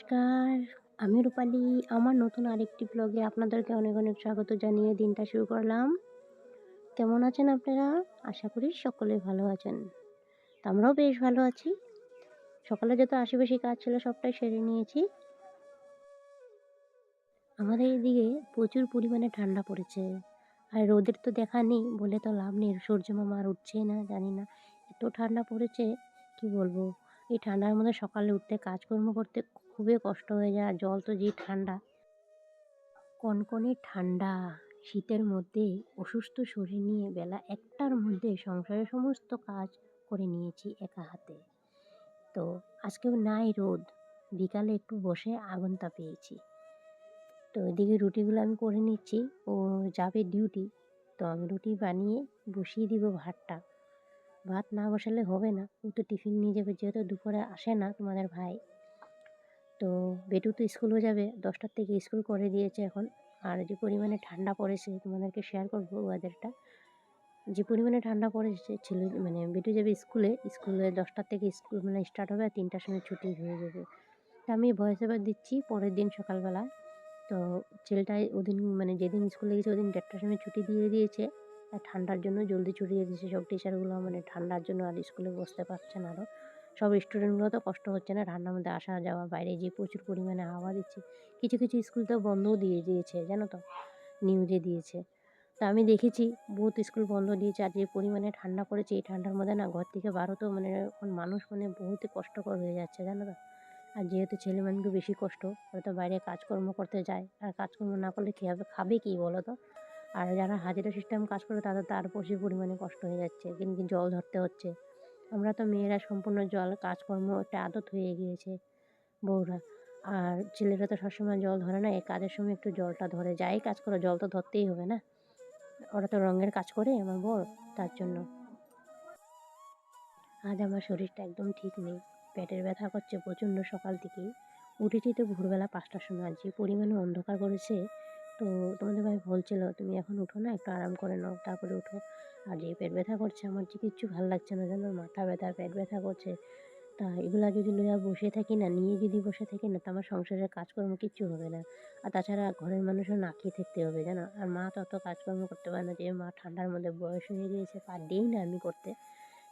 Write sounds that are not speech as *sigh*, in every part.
নমস্কার। আমি রূপালী। আমার নতুন আরেকটি ব্লগে আপনাদেরকে অনেক অনেক স্বাগত জানিয়ে দিনটা শুরু করলাম। কেমন আছেন আপনারা? আশা করি সকলে ভালো আছেন। তো আমরাও বেশ ভালো আছি। সকালে যত আশেপাশে কাজ ছিল সবটাই সেরে নিয়েছি। আমাদের এইদিকে প্রচুর পরিমাণে ঠান্ডা পড়েছে। আর রোদের তো দেখা নেই বলে তো লাভ নেই। সূর্য মামা আর উঠছেই না, জানি না। এত ঠান্ডা পড়েছে, কি বলব? এই ঠান্ডার মধ্যে সকালে উঠতে কাজকর্ম করতে খুবই কষ্ট হয়ে যায়, আর জল তো যে ঠান্ডা। কনকনে ঠান্ডা, শীতের মধ্যে অসুস্থ শরীর নিয়ে বেলা একটার মধ্যে সংসারের সমস্ত কাজ করে নিয়েছি একা হাতে। তো আজকেও নাই রোদ, বিকালে একটু বসে আগুন তাপিয়েছি তো এদিকে রুটিগুলো আমি করে নিচ্ছি, ও যাবে ডিউটি তো আমি রুটি বানিয়ে বসিয়ে দিব ভাতটা। ভাত না বসালে হবে না। ও তো টিফিন নিয়ে যাবে, যেহেতু দুপুরে আসে না তোমাদের ভাই। তো বেটু তো স্কুলও যাবে, দশটার থেকে স্কুল করে দিয়েছে এখন। আর যে পরিমাণে ঠান্ডা পড়েছে, তোমাদেরকে শেয়ার করব ওয়েদারটা যে পরিমাণে ঠান্ডা পড়েছে, ছেলে মানে বেটু যাবে স্কুলে স্কুলে দশটার থেকে স্কুল মানে স্টার্ট হবে আর তিনটার সময় ছুটি হয়ে যাবে। তা আমি ভয়েস ওভার দিচ্ছি পরের দিন সকালবেলা। তো ছেলেটাই ওদিন মানে যেদিন স্কুলে গেছে, ওদিন দেড়টার সময় ছুটি দিয়ে দিয়েছে। ঠান্ডার জন্য জলদি ছুটি দিয়ে দিয়েছে সব টিচারগুলো মানে ঠান্ডার জন্য আর স্কুলে বসতে পারছে না আরও সব স্টুডেন্টগুলো তো কষ্ট হচ্ছে না ঠান্ডার মধ্যে আসা যাওয়া, বাইরে যে প্রচুর পরিমাণে হাওয়া দিচ্ছে। কিছু কিছু স্কুল তো বন্ধও দিয়ে দিয়েছে, জানো তো? নিউজে দিয়েছে। তা আমি দেখেছি, বহুত স্কুল বন্ধ দিয়েছে আর যে পরিমাণে ঠান্ডা পড়েছে, এই ঠান্ডার মধ্যে না ঘর থেকে তো মানে এখন মানুষ মানে বহুত কষ্টকর হয়ে যাচ্ছে, জানো তো? আর যেহেতু ছেলে বেশি কষ্ট ওরা তো বাইরে কাজকর্ম করতে যায়। আর কাজকর্ম না করলে কী হবে? খাবে কী বলো তো? আর যারা হাজিরা সিস্টেম কাজ করে তাদের তো আরও প্রচুর পরিমাণে কষ্ট হয়ে যাচ্ছে কিন্তু জল ধরতে হচ্ছে? আমরা তো মেয়েরা সম্পূর্ণ জল কাজকর্ম একটা আদত হয়ে গিয়েছে বউরা। আর ছেলেরা তো সবসময় জল ধরে না, এই কাজের সময় একটু জলটা ধরে, যাই কাজ করে, জল তো ধরতেই হবে না। ওরা তো রঙের কাজ করে আমার বর, তার জন্য। আজ আমার শরীরটা একদম ঠিক নেই, পেটের ব্যথা করছে প্রচণ্ড সকাল থেকেই। উঠেছি তো ভোরবেলা পাঁচটার সময়, যে পরিমাণে অন্ধকার করেছে তো তোমাদের ভাই বলছিল, তুমি এখন উঠো না, একটু আরাম করে নাও। তারপরে উঠো। আর যে পেট ব্যথা করছে, আমার যে কিচ্ছু ভালো লাগছে না, জানো? মাথা ব্যথা, পেট ব্যথা করছে। তা এগুলা যদি লইয়া বসে থাকি না, নিয়ে যদি বসে থাকি না, তো আমার সংসারের কাজকর্ম কিচ্ছু হবে না। আর তাছাড়া ঘরের মানুষও না খেয়ে থাকতে হবে, জানো? আর মা তো অত কাজকর্ম করতে পারে না, যে মা ঠান্ডার মধ্যে বয়স হয়ে গিয়েছে পারবেই না আমি করতে।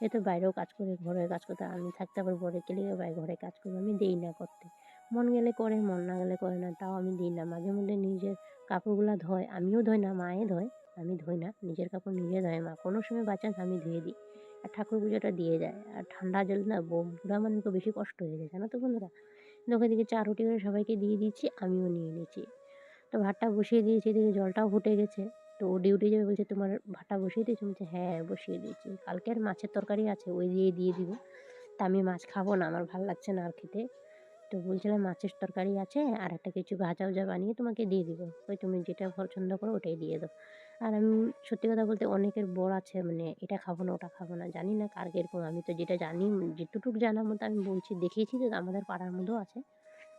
এ তো বাইরেও কাজ করে, ঘরের কাজ করতে, আমি থাকতে আবার বরে গেলে বাইরে ঘরে কাজ করব আমি দিই না করতে। মন গেলে করে, মন না গেলে করে না, তাও আমি দিই না। মাঝে মধ্যে নিজের কাপড়গুলো ধয়, আমিও ধোই না, মায়ে ধয়, আমি ধোই না, নিজের কাপড় নিজে ধয় মা কোনো সময় বাচ্চা আমি ধুয়ে দিই আর ঠাকুর পুজোটা দিয়ে যায়। আর ঠান্ডা জল না বুড়া মানুষকে বেশি কষ্ট হয়ে যায়, জানো তো বন্ধুরা? ওখান থেকে চা, রুটি করে সবাইকে দিয়ে দিচ্ছি, আমিও নিয়ে নিয়েছি তো ভাতটা বসিয়ে দিয়েছি, এদিকে জলটাও ফুটে গেছে। তো ও ডিউটি যাবে, বলছে, তোমার ভাতটা বসিয়ে দিয়েছি? বলছে হ্যাঁ বসিয়ে দিয়েছি। কালকে আর মাছের তরকারি আছে, ওই দিয়ে দিয়ে দিব। তা আমি মাছ খাব না, আমার ভালো লাগছে না আর খেতে। তো বলছিলাম মাছের তরকারি আছে, আর একটা কিছু ভাজা ভাজা বানিয়ে তোমাকে দিয়ে দিব। ওই তুমি যেটা পছন্দ করো ওটাই দিয়ে দাও। আর আমি সত্যি কথা বলতে অনেকের বর আছে মানে এটা খাব না, ওটা খাব না, জানি না কার কীরকম। আমি তো যেটা জানি, যেটুকু জানার মতো আমি বলছি, দেখিয়েছি তো আমাদের পাড়ার মধ্যেও আছে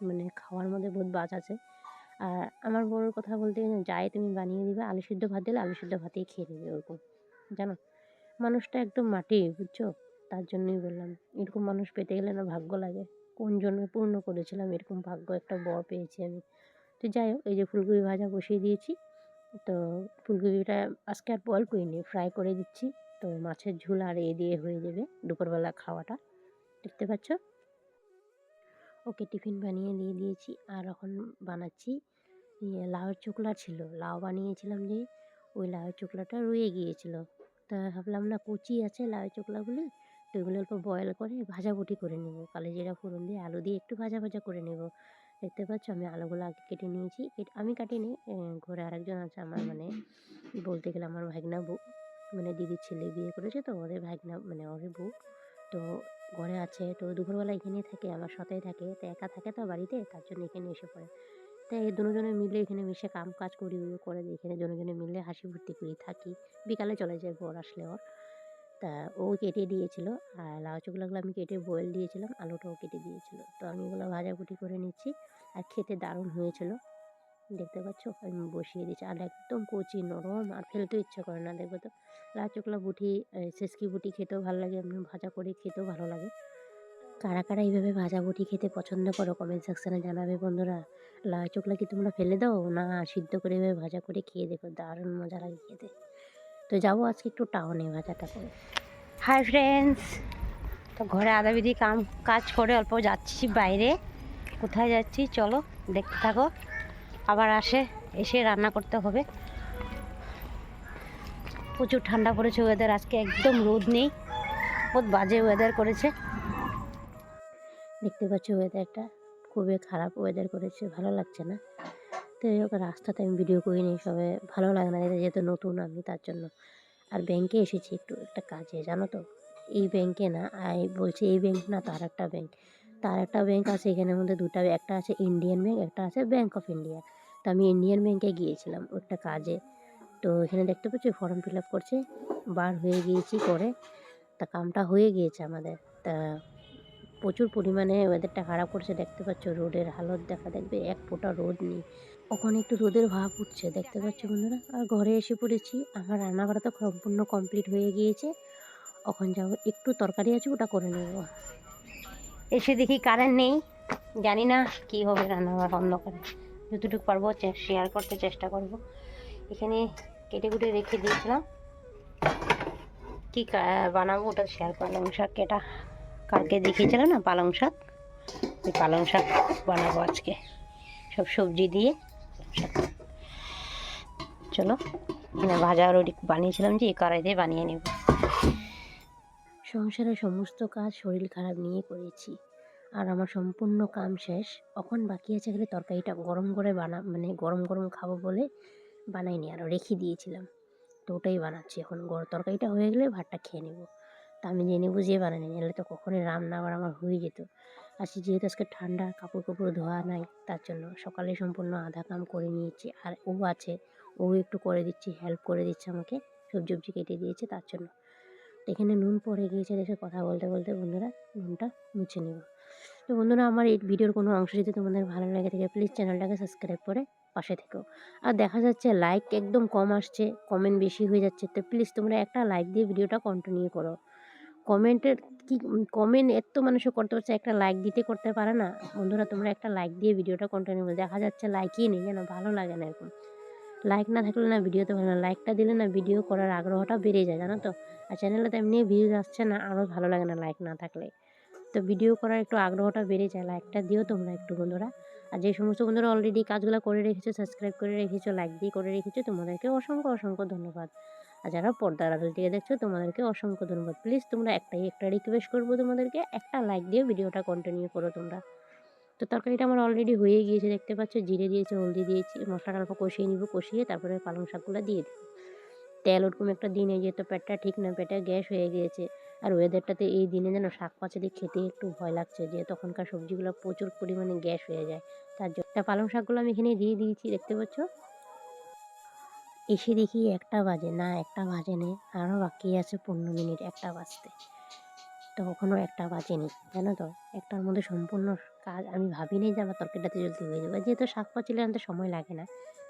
মানে খাওয়ার মধ্যে বহুত বাজ আছে। আর আমার বড়োর কথা বলতে গেলে যাই তুমি বানিয়ে দিবে, আলু সিদ্ধ ভাত দিলে আলু সিদ্ধ ভাতেই খেয়ে নেবে ওরকম, জানো? মানুষটা একদম মাটি, বুঝছ? তার জন্যই বললাম, এরকম মানুষ পেতে গেলে না ভাগ্য লাগে। কোন জন্মে পূর্ণ করেছিলাম, এরকম ভাগ্য একটা বর পেয়েছি আমি। তো যাই হোক, এই যে ফুলকপি ভাজা বসিয়ে দিয়েছি। তো ফুলকপিটা আজকে আর বয়েল করিনি ফ্রাই করে দিচ্ছি। তো মাছের ঝোল আর এ দিয়ে হয়ে যাবে দুপুরবেলা খাওয়াটা। দেখতে পাচ্ছ? ওকে টিফিন বানিয়ে দিয়ে দিয়েছি। আর এখন বানাচ্ছি ইয়ে লাউয়ের চোকলা ছিল। লাউ বানিয়েছিলাম যে, ওই লাউয়ের চোকলাটা রয়ে গিয়েছিল। তা ভাবলাম না, কুচি আছে লাউয়ের চোকলাগুলি? তো এগুলো অল্প বয়েল করে ভাজাভুটি করে নেব। কালো জিরা, ফোড়ন দিয়ে আলু দিয়ে একটু ভাজা ভাজা করে নেব। দেখতে পাচ্ছ আমি আলুগুলো আগে কেটে নিয়েছি। আমি কাটিনি ঘরে আরেকজন আছে আমার মানে বলতে গেলে আমার ভাগনা বউ। মানে দিদির ছেলে বিয়ে করেছে তো, ওদের ভাগনা মানে ওদের বউ। তো ঘরে আছে, তো দুপুরবেলা এখানেই থাকে, আমার সাথেই থাকে। তো একা থাকে তো বাড়িতে, তার জন্য এখানে এসে পড়ে। তাই এই দুজনে মিলে এখানে মিশে কাম কাজ করি করে, এখানে দুজনে মিলে হাসি ফুর্তি করি, থাকি। বিকালে চলে যায় বর আসলে ওর। তা ও কেটে দিয়েছিল। আর লাউ চোখলাগুলো আমি কেটে বয়েল দিয়েছিলাম, আলুটাও কেটে দিয়েছিল। তো আমি এগুলো ভাজাভুটি করে নিচ্ছি। আর খেতে দারুণ হয়েছিল। দেখতে পাচ্ছ? আমি বসিয়ে দিয়েছি। আর একদম কচি, নরম, আর ফেলতেও ইচ্ছা করে না, দেখবে তো? লাউ চোখলা বুটি সেসকি বুটি খেতেও ভালো লাগে। এমনি ভাজা করে খেতেও ভালো লাগে। কারা কারা এইভাবে ভাজা বটি খেতে পছন্দ করো কমেন্ট সেকশানে জানাবে বন্ধুরা। লাউ চোখলা কি তোমরা ফেলে দাও? না, সিদ্ধ করে এভাবে ভাজা করে খেয়ে দেখো। দারুণ মজা লাগে খেতে। তো যাব আজকে একটু টাউনে ভাজাটা করে। হাই ফ্রেন্ডস তো ঘরে আধা বিধি কাম, কাজ করে অল্প যাচ্ছি বাইরে। কোথায় যাচ্ছি? চলো, দেখতে থাকো। আবার আসে, এসে রান্না করতে হবে। প্রচুর ঠান্ডা পড়েছে ওয়েদার আজকে একদম রোদ নেই। বহুত বাজে ওয়েদার করেছে। দেখতে পাচ্ছ ওয়েদারটা খুবই খারাপ ওয়েদার করেছে, ভালো লাগছে না। তো এই হোক, রাস্তাতে আমি ভিডিও করিনি, সবে ভালো লাগে না, এটা যেহেতু নতুন আমি, তার জন্য। আর ব্যাংকে এসেছি একটু, একটা কাজে, জানো তো? এই ব্যাংকে না, আই বলছি এই ব্যাংক না, তার একটা ব্যাংক তার একটা ব্যাংক আছে, এখানের মধ্যে দুটা, একটা আছে ইন্ডিয়ান ব্যাংক একটা আছে ব্যাংক অফ ইন্ডিয়া তো আমি ইন্ডিয়ান ব্যাংকে গিয়েছিলাম, একটা কাজে। তো এখানে দেখতে পাচ্ছি ফর্ম ফিল আপ করছে, বার হয়ে গিয়েছি করে। তা কামটা হয়ে গিয়েছে আমাদের। তা প্রচুর পরিমাণে ওয়েদারটা খারাপ করছে, দেখতে পাচ্ছ রোডের হালত দেখা, দেখবে এক ফোঁটা রোদ নেই। ওখানে একটু রোদের ভাব উঠছে, দেখতে পাচ্ছ বন্ধুরা? আর ঘরে এসে পড়েছি। আমার রান্না করা তো সম্পূর্ণ কমপ্লিট হয়ে গিয়েছে। ওখান যাব, একটু তরকারি আছে ওটা করে নেব। এসে দেখি কারেন্ট নেই। জানি না কি হবে রান্না বান্না অন্ধকারে যতটুকু পারব শেয়ার করতে চেষ্টা করব। এখানে কেটে কুটে রেখে দিয়েছিলাম। কী বানাবো ওটা শেয়ার পালং শাক। কেটা কালকে দেখিয়েছিলাম না, পালং শাক? ওই পালং শাক বানাবো আজকে। সব সবজি দিয়ে। চলো মানে ভাজা রুটি বানিয়েছিলাম যে, এই কড়াইতে বানিয়ে নেব। সংসারের সমস্ত কাজ শরীর খারাপ নিয়ে করেছি। আর আমার সম্পূর্ণ কাম শেষ। এখন বাকি আছে খালি তরকারিটা গরম করে বানা মানে গরম গরম খাব বলে বানাইনি আরও রেখে দিয়েছিলাম। তো ওটাই বানাচ্ছি এখন। গর, তরকারিটা হয়ে গেলে ভাতটা খেয়ে নেব। তা আমি জেনে বুঝিয়ে বানাইনি, নাহলে তো কখনই রান্না আবার আমার হয়ে যেত। আর সে যেহেতু আজকে ঠান্ডা কাপড় কাপড় ধোয়া নাই, তার জন্য সকালে সম্পূর্ণ আধা কাম করে নিয়েছি। আর ও আছে, ও একটু করে দিচ্ছি হেল্প করে দিচ্ছে আমাকে সবজি সবজি কেটে দিয়েছে তার জন্য। এখানে নুন পড়ে গিয়েছে দেখে কথা বলতে বলতে বন্ধুরা নুনটা মুছে নেব। তো বন্ধুরা আমার এই ভিডিওর কোনো অংশ যদি তোমাদের ভালো লাগে থাকে প্লিজ চ্যানেলটাকে সাবস্ক্রাইব করে পাশে থেকো। আর দেখা যাচ্ছে লাইক একদম কম আসছে কমেন্ট বেশি হয়ে যাচ্ছে, তো প্লিজ তোমরা একটা লাইক দিয়ে ভিডিওটা কন্টিনিউ করো। কমেন্টের কি কমেন্ট এত মানুষও করতে পারছে, একটা লাইক দিতে করতে পারে না। বন্ধুরা, তোমরা একটা লাইক দিয়ে ভিডিওটা কন্টিনিউ দেখা যাচ্ছে লাইকই নেই, যেন ভালো লাগে না এরকম। লাইক না থাকলে না ভিডিওতে ভালো না। লাইকটা দিলে না ভিডিও করার আগ্রহটা বেড়ে যায়, জানো তো? আর চ্যানেলে তো এমনি ভিউজ আসছে না, আরও ভালো লাগে না লাইক না থাকলে। তো ভিডিও করার একটু আগ্রহটা বেড়ে যায় লাইকটা দিও তোমরা একটু, বন্ধুরা। আর যে সমস্ত বন্ধুরা অলরেডি কাজগুলো করে রেখেছো সাবস্ক্রাইব করে রেখেছো লাইক দিয়ে করে রেখেছো, তোমাদেরকে অসংখ্য অসংখ্য ধন্যবাদ। আর যারা পর্দার আড়াল থেকে দেখছ, তোমাদেরকে অসংখ্য ধন্যবাদ। প্লিজ তোমরা একটাই একটা রিকোয়েস্ট করব তোমাদেরকে, একটা লাইক দিয়ে ভিডিওটা কন্টিনিউ করো তোমরা। তো তরকারিটা আমার অলরেডি হয়ে গিয়েছে, দেখতে পাচ্ছ? জিরে দিয়েছি, হলদি দিয়েছি মশলাটা অল্প কষিয়ে নিব, কষিয়ে তারপরে পালং শাকগুলো দিয়ে দিব। তেল ওরকম একটা দিনে যেহেতু পেটটা ঠিক না, পেটে গ্যাস হয়ে গিয়েছে। আর ওয়েদারটাতে এই দিনে যেন শাক পাচালি খেতে একটু ভয় লাগছে, যে তখনকার সবজিগুলো প্রচুর পরিমাণে গ্যাস হয়ে যায়। তার জন্য পালং শাকগুলো আমি এখানে দিয়ে দিয়েছি, দেখতে পাচ্ছ? এসে দেখি একটা বাজে। না, একটা বাজে নেই আরও বাকি আছে পনেরো মিনিট একটা বাজতে। তো কখনো একটা বাজে বাজেনি জানো তো? একটার মধ্যে সম্পূর্ণ কাজ আমি ভাবি ভাবিনি যে আমার তরকারিটাতে জলদি হয়ে যাবে। যেহেতু শাক পাচিলে আনতে সময় লাগে না,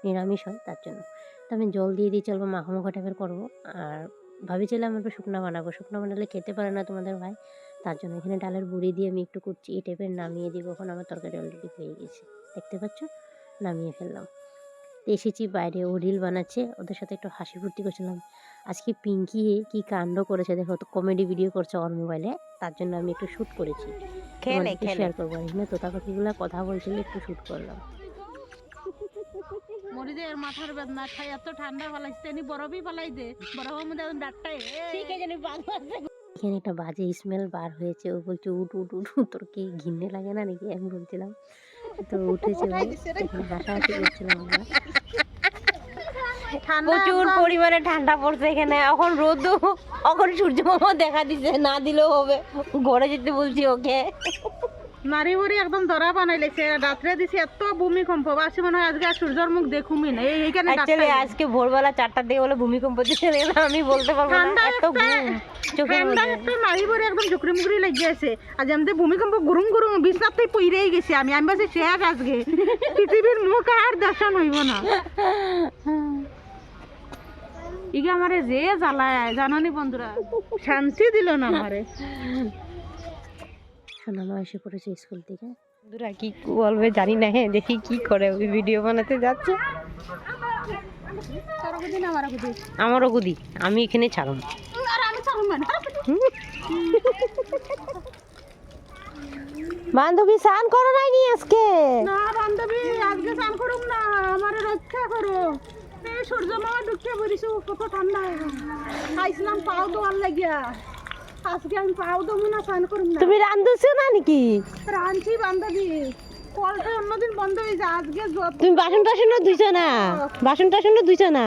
নিরামিষ হয়, তার জন্য। তো আমি জল দিয়ে দিয়ে চলবো মাখামাখা টাইপের করব। আর ভাবিছিলাম একটু শুকনো বানাবো। শুকনো বানালে খেতে পারে না তোমাদের ভাই, তার জন্য এখানে ডালের বুড়ি দিয়ে আমি একটু কুচি এই টাইপের নামিয়ে দিব। এখন আমার তরকারি অলরেডি হয়ে গেছে। দেখতে পাচ্ছ? নামিয়ে ফেললাম। এসেছি বাইরে ও রিল বানাচ্ছে। ওদের সাথে একটু হাসি ফুর্তি করছিলাম। আজকে পিঙ্কি কি কাণ্ড করেছে দেখো তো কমেডি ভিডিও করছে ওর মোবাইলে তার জন্য আমি একটু শ্যুট করেছি। শেয়ার করব। এখানে তোতা পাখিগুলো কথা বলছিল একটু শ্যুট করলাম। মরিদের মাথার বেদনা খাই এত ঠান্ডা ফালাইছে নি বরফই ফালাই দে বরফের মধ্যে এখন ডাক্তার ঠিক আছে নি এখানে একটা বাজে স্মেল বার হয়েছে। ও বলছে উঠ উঠ উঠ উঠ, তোর কি ঘিন্নে লাগে না নাকি? আমি বলছিলাম। তো উঠেছে বাসা আমরা প্রচুর পরিমাণে ঠান্ডা পড়ছে এখানে। এখন রোদ এখন সূর্য মামা দেখা দিছে না দিলেও হবে। ঘরে যেতে বলছি ওকে। নারী বুড়ি একদম ধরা বানাই লেছে রাত্রে দিছে এত ভূমিকম্প বাসি মনে হয় আজকে সূর্যের মুখ দেখুমি না এই এইখানে অ্যাকচুয়ালি আজকে ভোরবেলা চারটার দিকে বলে ভূমিকম্প দিছে আমি বলতে পারব না এত ঘুম মধ্যে। একদম ঝুকরি মুকরি লেগে আছে। আর যেমন ভূমিকম্প গুরুম গুরুম বিছনাতেই পইরেই গেছে আমি। আমি বলছি শেষ আজকে? পৃথিবীর মুখ আর দর্শন হইব না। ইগে আমারে যে জ্বালায় জানানি বন্ধুরা? শান্তি দিল না আমারে। সোনামা এসে পড়েছে স্কুল থেকে। বন্ধুরা কি বলবে জানি না হ্যাঁ দেখি কি করে ওই ভিডিও বানাতে যাচ্ছে। আমারও গুদি আমি এখানে মানে *laughs* বান্ধবী স্নান করো নাই নি আজকে? না বান্ধবী আজকে স্নান করুম না আমার রক্ষা করো। এই সূর্য মামা দুঃখে পড়িছো কত ঠান্ডা। খাইছিলাম পাও দোয়ার লাগিয়া। আজকে আমি পাও দমু না স্নান করুম না। তুমি রান্ধছো না নাকি? রাঁধছি বান্ধবী। কলটা অন্যদিন বন্ধ হয়ে যায় আজকে তুমি বাসন টাসনও ধুইছো না? বাসন টাসনও ধুইছো না?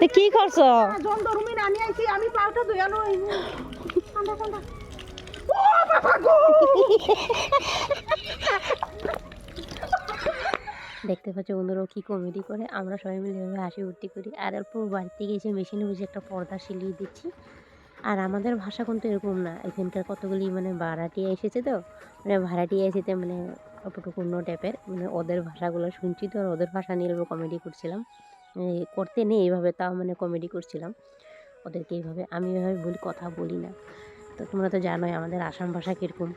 তো কি করছ? জন দরুমি নানি আইছি আমি পাওটা ধুয়ানো ঠান্ডা ঠান্ডা ও বাবা গো! দেখতে পাচ্ছ বন্ধুরাও কি কমেডি করে? আমরা সবাই মিলে এভাবে হাসি উঠতে করি। আর অল্প বাড়িতে গিয়ে এসে মেশিনে বসে একটা পর্দা সিলিয়ে দিচ্ছি। আর আমাদের ভাষা কিন্তু এরকম না। এখানকার কতগুলি মানে ভাড়াটিয়া এসেছে তো মানে ভাড়াটিয়া এসেছে মানে অন্য টাইপের মানে ওদের ভাষাগুলো শুনছি তো আর ওদের ভাষা নিয়ে কমেডি করছিলাম। করতে নেই এইভাবে তাও মানে কমেডি করছিলাম। ওদেরকে এইভাবে আমি এভাবে বলি, কথা বলি না। তো তোমরা তো জানোই আমাদের আসাম ভাষা কীরকম।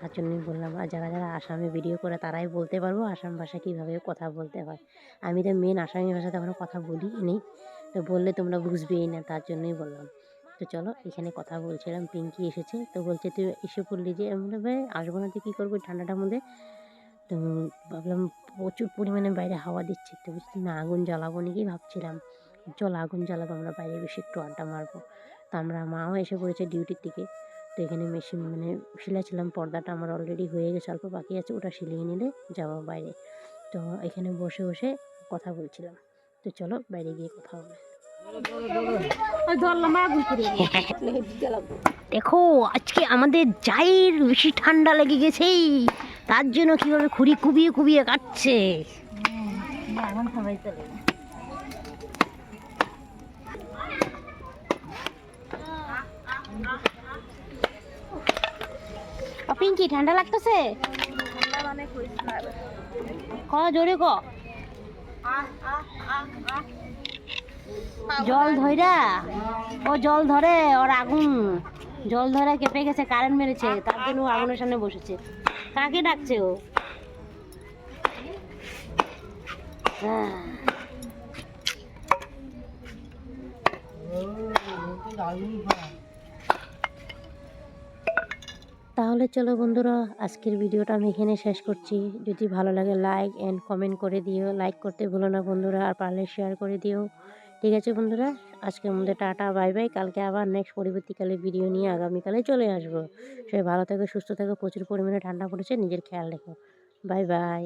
তার জন্যই বললাম, আর যারা যারা আসামে ভিডিও করে তারাই বলতে পারব আসাম ভাষা কীভাবে কথা বলতে হয়। আমি তো মেন আসামি ভাষাতে এখনও কথা বলি নেই, তো বললে তোমরা বুঝবেই না, তার জন্যই বললাম। তো চলো এখানে কথা বলছিলাম পিঙ্কি এসেছে। তো বলছে তুই এসে পড়লি যে? আমি বললাম, ভাই আসব না তুই কী করব ঠান্ডাটার মধ্যে। তো ভাবলাম প্রচুর পরিমাণে বাইরে হাওয়া দিচ্ছে। তো বলছি না আগুন জ্বালাবো নাকি? ভাবছিলাম চল আগুন জ্বালাবো আমরা বাইরে বেশি একটু আড্ডা মারবো। তো আমরা মাও এসে পড়েছে ডিউটির থেকে তো এখানে মেশিন মানে সিলাচ্ছিলাম পর্দাটা আমার অলরেডি হয়ে গেছে অল্প বাকি আছে ওটা সিলিয়ে নিলে যাব বাইরে। তো এখানে বসে বসে কথা বলছিলাম। তো চলো বাইরে গিয়ে কথা হবে। দেখো, আজকে আমাদের জায়ের বেশি ঠান্ডা লেগে গেছে। তার জন্য কীভাবে খুঁড়ি কুবিয়ে কুবিয়ে কাটছে। পিঙ্কি ঠান্ডা লাগতেছে? ক, জোরে ক। জল ধইরা? ও জল ধরে, ওর আগুন। জল ধরে কেঁপে গেছে, কারেন্ট মেরেছে, তার জন্য ও আগুনের সামনে বসেছে। কাকে ডাকছে ও? হ্যাঁ। তাহলে চলো বন্ধুরা, আজকের ভিডিওটা আমি এখানে শেষ করছি। যদি ভালো লাগে লাইক অ্যান্ড কমেন্ট করে দিও। লাইক করতে ভুলো না বন্ধুরা, আর পারলে শেয়ার করে দিও। ঠিক আছে বন্ধুরা? আজকের মধ্যে টাটা, বাই বাই। কালকে আবার নেক্সট পরবর্তীকালে ভিডিও নিয়ে আগামীকালে চলে আসব। সবাই ভালো থেকো, সুস্থ থেকো, প্রচুর পরিমাণে ঠান্ডা পড়েছে, নিজের খেয়াল রেখো। Bye bye.